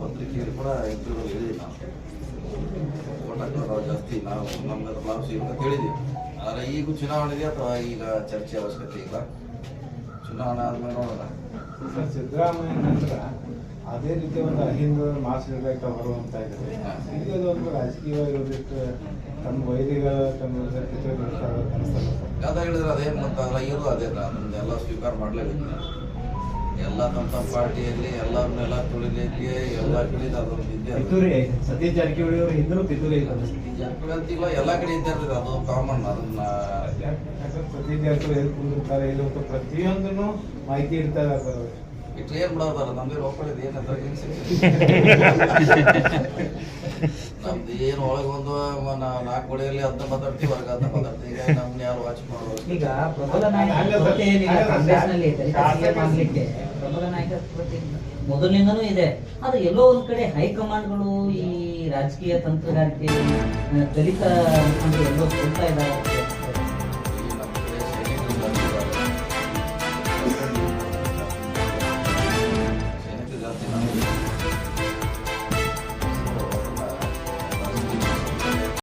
ಪತ್ರಿಕೆಯಲ್ಲಿ ಕೂಡ ಇಂಟರ್ವ್ಯೂ ನಾನು ಓಟ್ ಹಾಕೋರು ಜಾಸ್ತಿ ನಾವು ನಮ್ಗೆ ಅದ್ರ ಲಾಭ ಸಿಗುತ್ತೆ ಹೇಳಿದ್ದೀವಿ ಆದರೆ ಈಗ ಚುನಾವಣೆ ಇದೆ ಅಥವಾ ಈಗ ಚರ್ಚೆ ಅವಶ್ಯಕತೆ ಇಲ್ಲ? ಚುನಾವಣೆ ಆದ್ಮೇಲೆ ನೋಡೋಣ. ಸರ್ ಸಿದ್ದರಾಮಯ್ಯ ನಂತರ ಅದೇ ರೀತಿ ಒಂದು ಅಹಿಂದ ಮಾಸ್ ಬರುವಂತ ಇದ್ದಾರೆ ಈಗ ಒಂದು ತಮ್ಮ ವೈರಿಗಳ ತಮ್ಮ ಚಿತ್ರಗೊಳಿಸ್ತಾರೆ ಅನಿಸ್ತಲ್ಲ ಯಾವ್ದು ಹೇಳಿದ್ರೆ ಅದೇ ಮತ್ತು ಅದ್ರ ಇರೋದು ಅದೇ ನಮ್ದು ಎಲ್ಲ ಸ್ವೀಕಾರ ಮಾಡಲೇಬೇಕು. ಎಲ್ಲ ತಮ್ಮ ತಮ್ಮ ಪಾರ್ಟಿಯಲ್ಲಿ ಎಲ್ಲರನ್ನೆಲ್ಲ ತುಳಿಲಿಕ್ಕೆ ಎಲ್ಲ ಕಡೆ ಅದ್ರ ಇದ್ದೇ. ಪಿತೂರಿ ಸತೀಶ್ ಜಾರಕಿಹೊಳಿ ಅವರು ಹಿಂದೂ ಪಿತೂರಿ ಜಾರಕಿಹೊಳಿ ಅಂತಿಲ್ಲ ಎಲ್ಲ ಕಡೆ ಇದ್ದೇ ಇರ್ತದೆ ಅದು ಕಾಮನ್ ಅದನ್ನ. ಪ್ರತಿ ಜಾತಿಗಳು ಎಲ್ಲಿ ಕುಂದಿರ್ತಾರೆ ಇಲ್ಲಿ ಅಂತ ಪ್ರತಿಯೊಂದನ್ನು ಮಾಹಿತಿ ಇರ್ತಾರೆ ಕ್ಲಿಯರ್ ಮಾಡೋದಾರ ನಮ್ದೇ ಒಪ್ಪಳಿದ್ ಏನಂತ ನಮ್ದು ಏನು ನಾ ನಾಲ್ಕು ಮಾತಾಡ್ತೀವಿ ಹೊರಗೆ ಮಾತಾಡ್ತೀವಿ ಈಗ ನಮ್ನ ಯಾರು ವಾಚ್ ಮಾಡೋ ಈಗ ಪ್ರಬಲ ಕಾಂಗ್ರೆಸ್ನಲ್ಲಿ ಇದೆ. ಆದ್ರೆ ಎಲ್ಲೋ ಒಂದ್ ಕಡೆ ಹೈಕಮಾಂಡ್ಗಳು ಈ ರಾಜಕೀಯ ತಂತ್ರಗಾರಿಕೆ ದಲಿತ ಎಲ್ಲೋ ಕೊಡ್ತಾ ಇದ್ದಾರೆ.